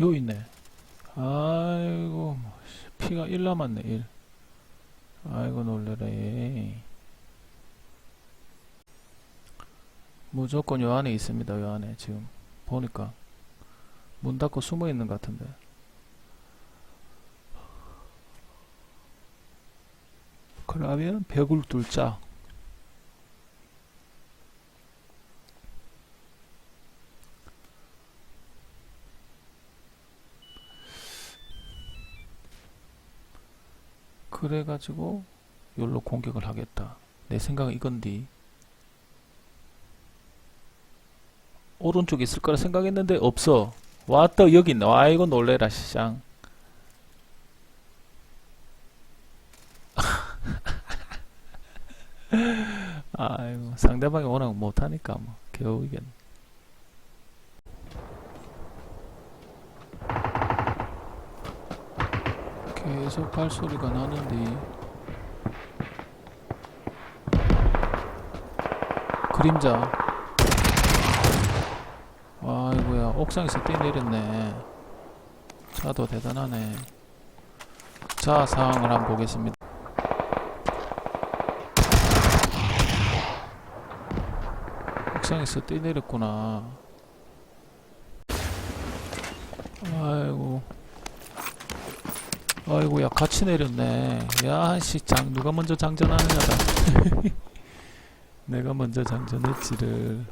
요 있네. 아이고, 뭐, 씨, 피가 1 남았네, 1. 아이고, 놀래라, 얘. 무조건 요 안에 있습니다, 요 안에. 지금. 보니까. 문 닫고 숨어 있는 것 같은데. 그러면 벽을 뚫자. 그래가지고 열로 공격을 하겠다. 내 생각은 이건디. 오른쪽에 있을 거라 생각했는데 없어. 왔다 여기 있네. 아이고 놀래라 시장. 아이고 상대방이 워낙 못하니까 뭐 겨우 이겼네. 계속 발소리가 나는데. 그림자. 아이고야 옥상에서 뛰내렸네. 차도 대단하네. 자 상황을 한번 보겠습니다. 옥상에서 뛰내렸구나. 아이고 아이고야 같이 내렸네. 야씨 장 누가 먼저 장전하느냐다. 내가 먼저 장전했지를.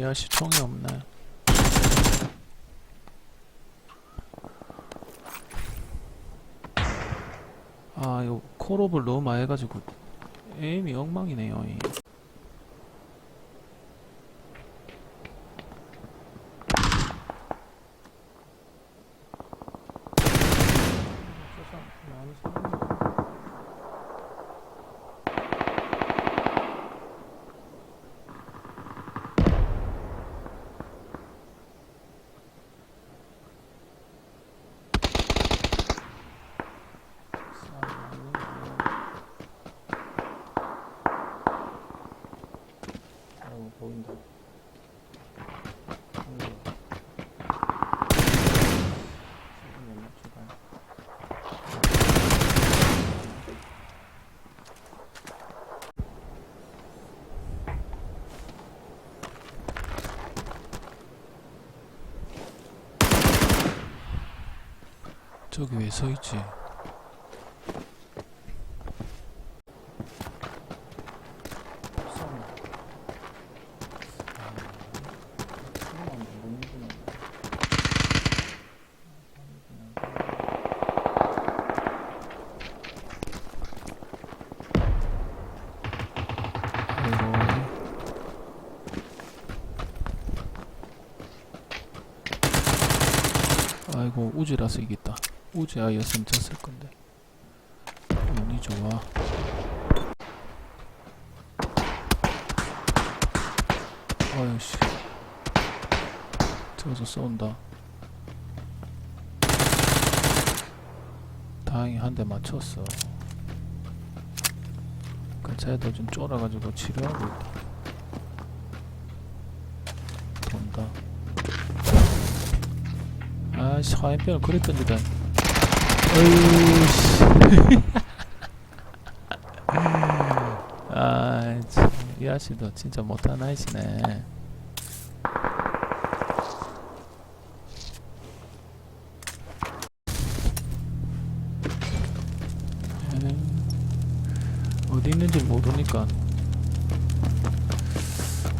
야씨 총이 없네. 아 이거 콜옵을 너무 많이 해가지고 에임이 엉망이네요 이. 어, 보인다. 저기 왜 서 있지? 아이고. 아이고 우지라서 이겼다. 우지 아이였으면 졌을 건데. 운이 좋아. 아유씨. 저기서 쏜다. 다행히 한 대 맞췄어. 그 쟤도 좀 쫄아가지고 치료하고 있다. 돈다. 아씨 화염병을 그래 던지다. 어이씨. 아, 참, 이 아씨도 진짜 못한 아이시네. 음, 어디 있는지 모르니까.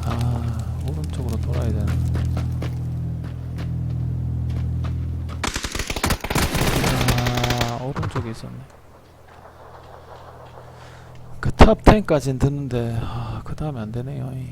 아, 오른쪽으로 돌아야 되나. 있었네. 그 탑 10까지는 듣는데, 아, 그 다음에 안 되네요. 이.